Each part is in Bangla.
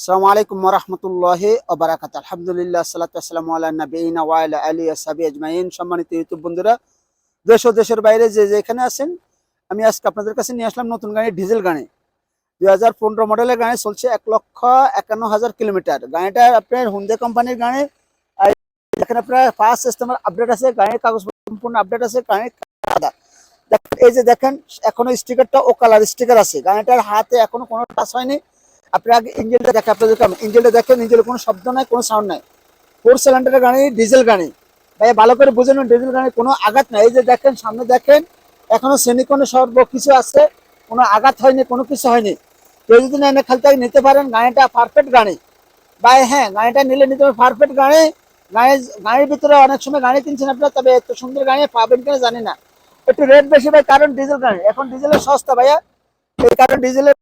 আসসালামু আলাইকুম রহমতুল্লাহ ওবরাকাত আলহামদুলিল্লাহ সাল্লাম নবীনা ওয়াইল আলী আসাবি আজমাইন। সম্মানিত ইউটিউব বন্ধুরা দেশ ও দেশের বাইরে যে যেখানে আছেন আমি আজকে আপনাদের কাছে নিয়ে আসলাম নতুন গাড়ি ডিজেল গাড়ি দুই হাজার পনেরো মডেলের গাড়ি চলছে এক লক্ষ একান্ন হাজার কিলোমিটার। গাড়িটা আপনার হুন্দে কোম্পানির গাড়ি এখানে আপনার ফার্স্ট সিস্টেমের আপডেট আছে গাড়ির কাগজ সম্পূর্ণ আপডেট আছে গাড়ির দেখেন, এই যে দেখেন এখনও স্টিকারটা ও কালার স্টিকার আছে। গাড়িটার হাতে এখনও কোনো টাচ হয়নি। আপনি আগে ইঞ্জিনটা দেখেন, আপনাদের কেমন ইঞ্জিনটা দেখেন ইঞ্জিনে কোনো শব্দ নাই, কোনো সাউন্ড নাই। ফোর সিলিন্ডারের গাড়ি ডিজেল গাড়ি। ভাই, ভালো করে বুঝে নেন ডিজেল গাড়ি কোনো আঘাত নাই। এই যে দেখেন, সামনে দেখেন, এখনও সেনিকোনে সর্ব কিছু আছে, কোনো আঘাত হয়নি, কোনো কিছু হয়নি। কেউ যদি না এনে খালি নিতে পারেন, গাড়িটা পারফেক্ট গাড়ি। ভাই হ্যাঁ গাড়িটা নিলে নিতে হবে পারফেক্ট গাড়ি। গাড়ি, গাড়ির ভিতরে অনেক সময় গাড়ি কিনছেন আপনার, তবে এত সুন্দর গাড়ি পাবেন কিনা জানি না। একটু রেট বেশি ভাই, কারণ ডিজেল গাড়ি। এখন ডিজেলের সস্তা ভাইয়া। এই কারণ ডিজেলের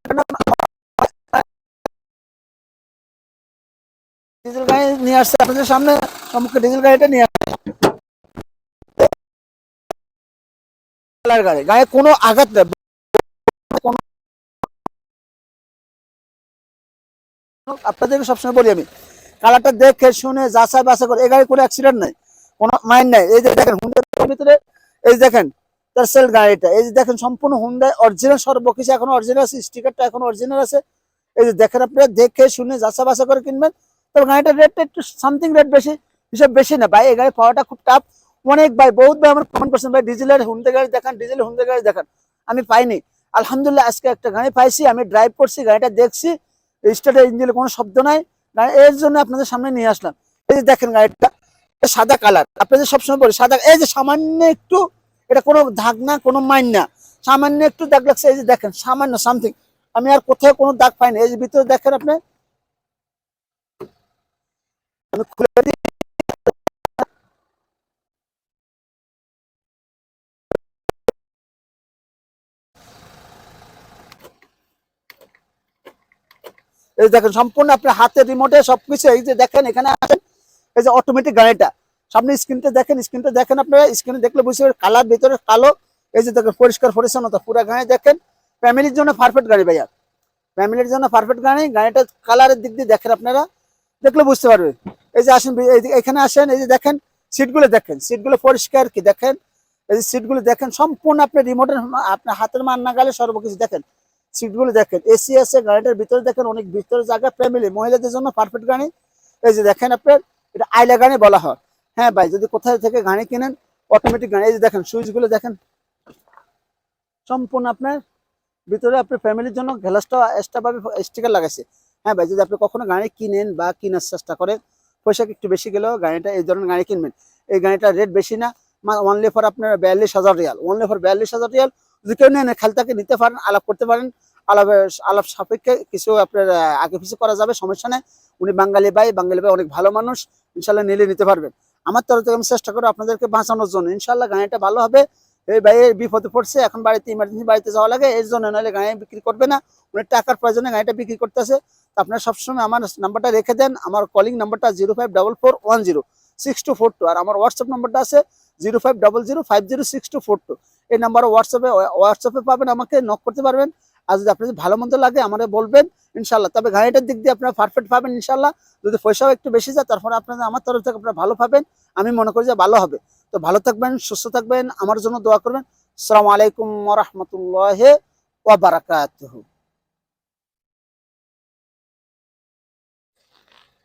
ডিজেল গাড়ি নিয়ে আসছে আপনাদের সামনে, সম্মুখে ডিজেল গাড়িটা নিয়ে আসছে। গাড়ি, গায়ে কোনো আঘাত নেই আপনাদেরকে সবসময় বলি আমি, কালারটা দেখে শুনে যাচাই বাছাই করে, এই গাড়ি কোনো অ্যাক্সিডেন্ট নাই, কোনো মাইন্ড নাই। এই যে দেখেন হুন্ডার ভিতরে, এই যে দেখেন তার সেল গাড়িটা, এই যে দেখেন, সম্পূর্ণ হুন্ডায় অরিজিনাল সর্বকিছু এখন অরিজিনাল আছে স্টিকারটা এখন অরিজিনাল আছে। এই যে দেখেন আপনারা, দেখে শুনে যাচাই বাছাই করে কিনবেন। তবে গাড়িটার রেটটা একটু সামথিং রেট বেশি, হিসাব বেশি না। ভাই, এই গাড়ি পাওয়াটা খুব টাফ অনেক ভাই, বহুত ভাই আমার কমেন্ট করছেন, ভাই ডিজেলের হুন্ডে গাড়ি দেখান ডিজেল হুন্ডে গাড়ি দেখান। আমি পাইনি। আলহামদুলিল্লাহ, আজকে একটা গাড়ি পাইছি, আমি ড্রাইভ করছি, গাড়িটা দেখছি। স্টার্টের ইঞ্জিনে কোনো শব্দ নাই। এর জন্য আপনাদের সামনে নিয়ে আসলাম। এই যে দেখেন গাড়িটা সাদা কালার আপনাদের সবসময় বলি, সাদা, এই যে সামান্য একটু, এটা কোনো দাগ না কোনো মাইন। না সামান্য একটু দাগ লাগছে, এই যে দেখেন, সামান্য সামথিং আমি আর কোথাও কোনো দাগ পাইনি। এই যে ভিতরে দেখেন আপনি আমি খুলে এই দেখেন, সম্পূর্ণ আপনার হাতের রিমোটে সবকিছু, এই যে দেখেন, এখানে আছেন, এই যে অটোমেটিক গাড়িটা। সামনে স্ক্রিনটা দেখেন স্ক্রিনটা দেখেন আপনারা স্ক্রিনে দেখলে বুঝতে পারবেন, কালার ভিতরে কালো, এই যে দেখেন, পরিষ্কার পরিচ্ছন্নতা, পুরো গাড়ি দেখেন। ফ্যামিলির জন্য পারফেক্ট গাড়ি ভাইয়া। ফ্যামিলির জন্য পারফেক্ট গাড়ি গাড়িটা কালারের দিক দিয়ে দেখেন আপনারা, দেখলে বুঝতে পারবেন। এই যে আসেন এখানে আসেন, এই যে দেখেন, সিটগুলো দেখেন, সিটগুলো পরিষ্কার কি দেখেন? এই যে সিটগুলো দেখেন, সম্পূর্ণ আপনার রিমোটের আপনার হাতের মান নাগালে সর্বকিছু দেখেন। সিটগুলো দেখেন এসি আছে, গাড়িটার ভিতরে দেখেন, অনেক ভিতরে জায়গা ফ্যামিলি মহিলাদের জন্য পারফেক্ট গাড়ি। এই যে দেখেন আপনার, এটা আইলা গাড়ি বলা হয়। হ্যাঁ ভাই, যদি কোথায় থেকে গাড়ি কিনেন অটোমেটিক গাড়ি, এই যে দেখেন, সুইচগুলো দেখেন। সম্পূর্ণ আপনার ভিতরে আপনার ফ্যামিলির জন্য গ্লাসটা এক্সট্রা ভাবে স্টিকার লাগাইছে। হ্যাঁ ভাই, যদি আপনি কখনো গাড়ি কিনেন বা কেনার চেষ্টা করেন পয়সা একটু বেশি গেলেও গাড়িটা এই ধরনের গাড়ি কিনবেন। এই গাড়িটার রেট বেশি না অনলি ফর আপনার বিয়াল্লিশ হাজার রিয়াল। অনলি ফর বিয়াল্লিশ হাজার রিয়াল, যদি কেউ নেন খালতাকে নিতে পারেন, আলাপ করতে পারেন। আলাপ আলাপ সাপেক্ষে কিছু আপনার আগে পিছু করা যাবে, সমস্যা নেই। উনি বাঙালি ভাই বাঙালি ভাই অনেক ভালো মানুষ, ইনশাল্লাহ নিলে নিতে পারবেন। আমার তরফ থেকে আমি চেষ্টা করব আপনাদেরকে বাঁচানোর জন্য। ইনশাল্লাহ গাড়িটা ভালো হবে। এই ভাই বিপদে পড়ছে, এখন বাড়িতে ইমার্জেন্সি বাড়িতে যাওয়া লাগে এর জন্য নাহলে গাড়ি বিক্রি করবে না। উনি টাকার প্রয়োজনে গাড়িটা বিক্রি করতেছে। আপনারা সবসময় আমার নাম্বারটা রেখে দেন। আমার কলিং নাম্বারটা zero five double four one zero six two four two আর আমার হোয়াটসঅ্যাপ নাম্বারটা আছে zero five double zero five zero six two four two এই নাম্বারে হোয়াটসঅ্যাপে হোয়াটসঅ্যাপে পাবেন, আমাকে নক করতে পারবেন। আর যদি আপনাদের ভালো মন্দ লাগে আমাকে বলবেন ইনশাল্লাহ তবে গাড়িটার দিক দিয়ে আপনারা পারফেক্ট পাবেন ইনশাল্লাহ যদি পয়সাও একটু বেশি যায়, তারপরে আপনাদের, আমার তরফ থেকে আপনারা ভালো পাবেন। আমি মনে করি যে ভালো হবে। তো ভালো থাকবেন, সুস্থ থাকবেন, আমার জন্য দোয়া করবেন। আসসালামু আলাইকুম রহমতুল্লাহ ওয়া বারাকাতুহু।